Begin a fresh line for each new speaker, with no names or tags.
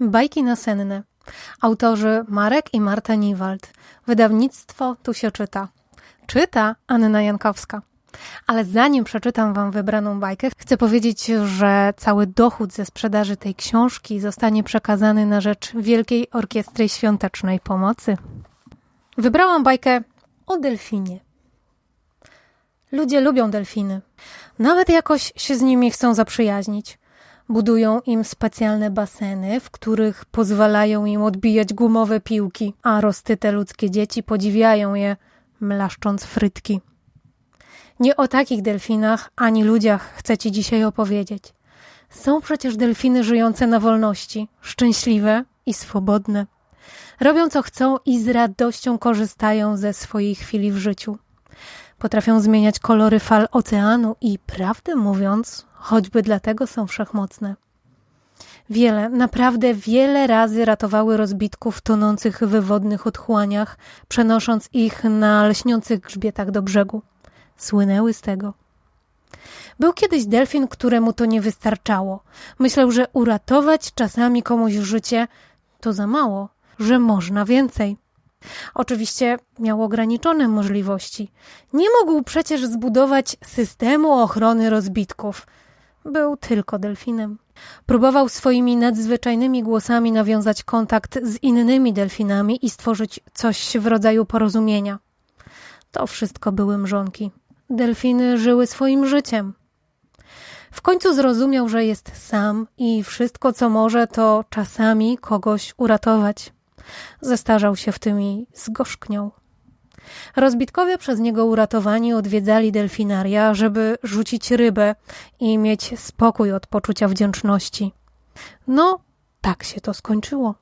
Bajki nasenne. Autorzy Marek i Marta Niwald. Wydawnictwo Tu się czyta. Czyta Anna Jankowska. Ale zanim przeczytam Wam wybraną bajkę, chcę powiedzieć, że cały dochód ze sprzedaży tej książki zostanie przekazany na rzecz Wielkiej Orkiestry Świątecznej Pomocy. Wybrałam bajkę o delfinie. Ludzie lubią delfiny. Nawet jakoś się z nimi chcą zaprzyjaźnić. Budują im specjalne baseny, w których pozwalają im odbijać gumowe piłki, a roztyte ludzkie dzieci podziwiają je, mlaszcząc frytki. Nie o takich delfinach ani ludziach chcę Ci dzisiaj opowiedzieć. Są przecież delfiny żyjące na wolności, szczęśliwe i swobodne. Robią co chcą i z radością korzystają ze swojej chwili w życiu. Potrafią zmieniać kolory fal oceanu i, prawdę mówiąc, choćby dlatego są wszechmocne. Wiele, naprawdę wiele razy ratowały rozbitków tonących w wywodnych otchłaniach, przenosząc ich na lśniących grzbietach do brzegu. Słynęły z tego. Był kiedyś delfin, któremu to nie wystarczało. Myślał, że uratować czasami komuś życie to za mało, że można więcej. Oczywiście miał ograniczone możliwości. Nie mógł przecież zbudować systemu ochrony rozbitków. Był tylko delfinem. Próbował swoimi nadzwyczajnymi głosami nawiązać kontakt z innymi delfinami i stworzyć coś w rodzaju porozumienia. To wszystko były mrzonki. Delfiny żyły swoim życiem. W końcu zrozumiał, że jest sam i wszystko, co może, to czasami kogoś uratować. Zestarzał się w tym i zgorzkniał. Rozbitkowie przez niego uratowani odwiedzali delfinaria, żeby rzucić rybę i mieć spokój od poczucia wdzięczności. No, tak się to skończyło.